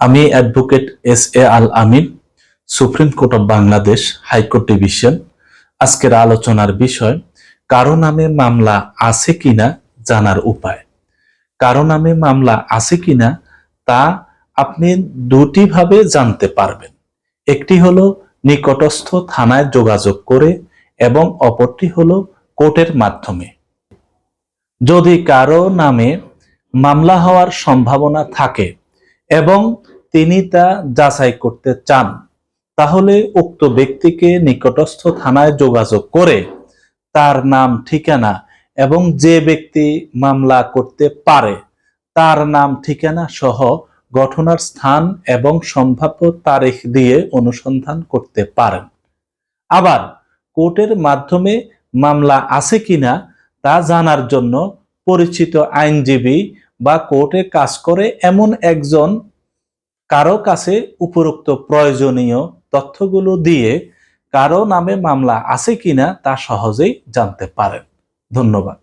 আমি advocate S A Al Amin, supreme court of Bangladesh high court division. আজকের আলোচনার বিষয়, কারও নামে মামলা আছে কিনা জানার উপায়। কারও নামে মামলা আছে কিনা তা আপনি দুটি ভাবে জানতে পারবেন। একটি হলো নিকটস্থ থানায় যোগাযোগ করে এবং অপরটি হল কোর্টের মাধ্যমে। যদি কারও নামে মামলা হওয়ার সম্ভাবনা থাকে এবং তিনি তা যাচাই করতে চান, তাহলে উক্ত ব্যক্তিকে নিকটস্থ থানায় যোগাযোগ করে তার নাম, ঠিকানা এবং যে ব্যক্তি মামলা করতে পারে, তার নাম, ঠিকানা সহ ঘটনার স্থান এবং সম্ভাব্য তারিখ দিয়ে অনুসন্ধান করতে পারেন। আবার কোর্টের মাধ্যমে মামলা আছে কিনা তা জানার জন্য পরিচিত আইনজীবী বা কোর্টে কাজ করে এমন একজন কারও কাছে উপরোক্ত প্রয়োজনীয় তথ্যগুলো দিয়ে কারও নামে মামলা আছে কিনা তা সহজেই জানতে পারেন। ধন্যবাদ।